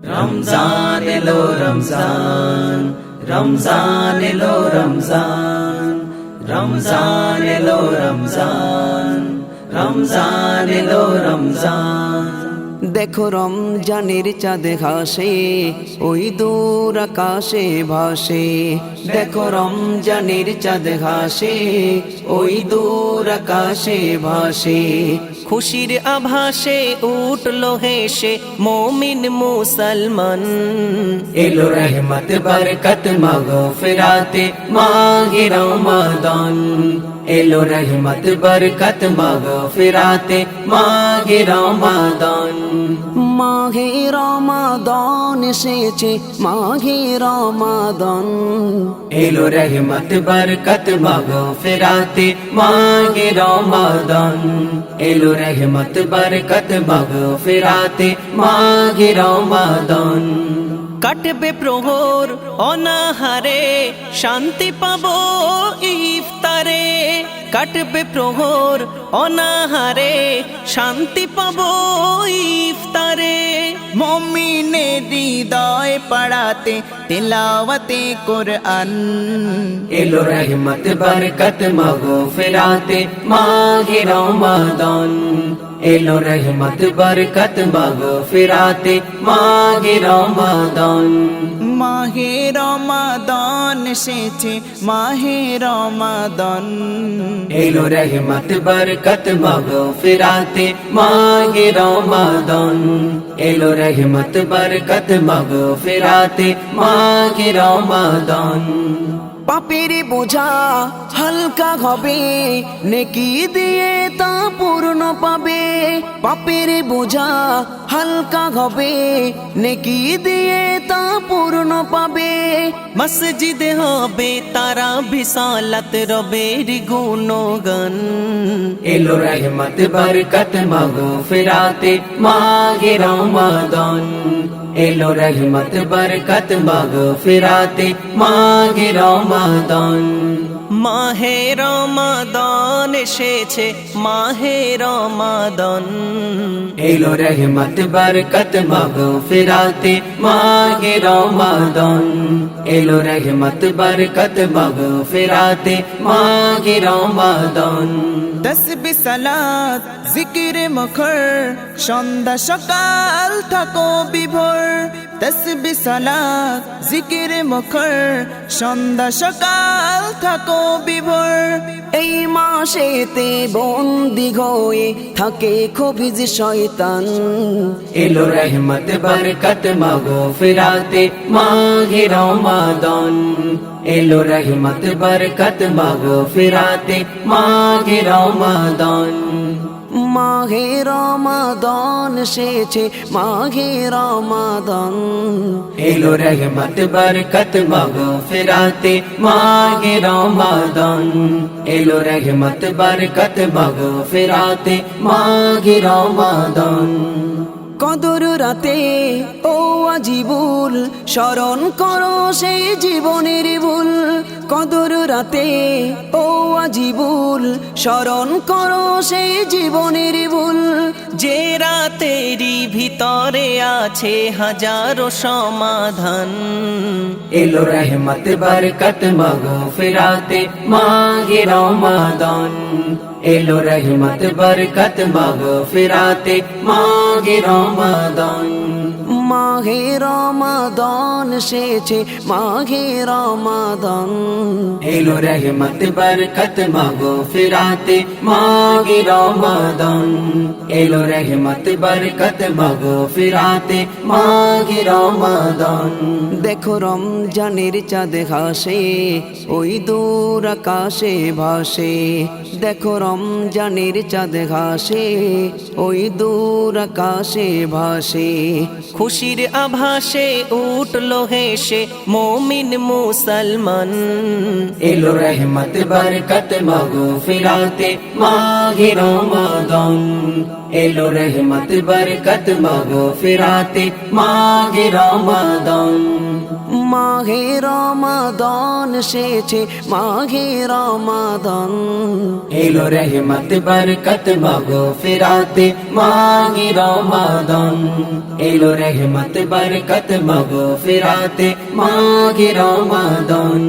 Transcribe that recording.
রমজান এলো রমজান রমজান এলো রমজান রমজান এলো রমজান রমজান এলো রমজান দেখো রমজানের চাঁদ ঘাসে ওই দূর আকাশে ভাসে। দেখো রমজানের চাঁদ ঘাসে ওই দূর আকাশে ভাসে। খুশির আভাসে উঠল হেসে, মমিন মুসলমান। এলো রহমত, বরকত মাগো ফেরাতে মাগে রমাদান। এলো রহমত বরকত মাগো ফিরাতে মাগে রমাদান মাঘে রমাদন এসেছে মাঘে রমাদন এলো রহমত বরকত মাগো ফিরাতে মাগে রমাদান এলো রহমত বরকত মাগো ফিরাতে মাগে রমাদান কাটবে প্রহর অনাহারে শান্তি পাবো ইফতারে। কাটবে প্রহর অনাহারে, শান্তি পাব ইফতারে। মমিনে হৃদয় পড়াতে, তেলাওয়াতে কোরআন। এলো রহমত, বরকত মাগো ফেরাতে মাগে রমাদান। এলো রহমত বরকত মাগো ফিরাতে মাগে রমাদান। মাহে রমাদন এসেছে মাহে রমাদন। এলো রহমত বরকত মাগো ফিরাতে মাগে রমাদান। এলো রহমত বরকত মাগো ফিরাতে মাগে রমাদান। পাপের বোঝা হালকা হবে নেকি দিয়ে তা পূর্ণ পাবে পাপের বোঝা হালকা হবে, নেকি দিয়ে তা পূর্ণ পাবে। মসজিদে হবে, তারা বিশালত রবের গুণগান। এলো রহমত, বরকত মাগো ফিরাতে মাগে রমাদান। এলো রহমত, বরকত মাগো ফিরাতে মাগে রমাদান। মাহে রমাদান এসেছে মাহে রমাদান। এলো রহমত বরকত মাগো ফিরাতে মাগে রমাদান। এলো রহমত বরকত মাগো ফিরাতে মাগে রমাদান তসবি সালাত জিকির মুখর সন্ধ্যা সকাল থাকো বিভোর। তসবি সালাত জিকির মুখর সন্ধ্যা সকাল থাকো বিভোর এই মাসেতে বন্দি হয়ে থাকে খবিজ শয়তান এলো রহমত বরকত মাগো ফিরাতে মাগে রমাদান এলো রহমত বরকত মাগো ফিরাতে মাগে রমাদান মাঘে রমাদন সেছে, মাঘে রমাদন। এলো রহমত, বরকত, মাগো ফিরাতে মাগে রমাদান। এলো রহমত, বরকত, মাগো ফিরাতে মাগে রমাদান। কদর রাতে, ও আজিবুল, স্মরণ করো সেই জীবনের ভুল। কদর রাতে, ও আজিবুল, স্মরণ করো সেই জীবনের ভুল। যে রাতেরই ভিতরে আছে হাজারো সমাধান। এলো রহমত, বরকত, মাগো ফিরাতে, মাগে রমাদান। এলো রহমত, বরকত, মাগো ফিরাতে, মাগে রমাদান। মাঘে রমাদান সেছে মাঘে রমাদান। এলো রহমত বরকত মাগো ফিরাতে মাগে রমাদান। এলো রহমত বরকত মাগো ফিরাতে মাগে রমাদান। দেখো রমজানের চাঁদ ঘাসে ওই দূর আকাশে ভাসে। দেখো রমজানের চাঁদ ঘাসে ওই দূর আকাশে ভাসে। খুশির আভাসে উঠল হেসে মমিন মুসলমান। এলো রহমত বরকত মাগো ফিরাতে মাগে রমাদান এলো রহমত বরকত মাগো ফিরাতে মাগে রমাদান মাঘে রমাদন সেছে মাঘে রমাদন এলো রহমত বরকত মাগো ফিরাতে মাগে রমাদান এলো রহমত বরকত মাগো ফিরাতে মাগে রমাদান।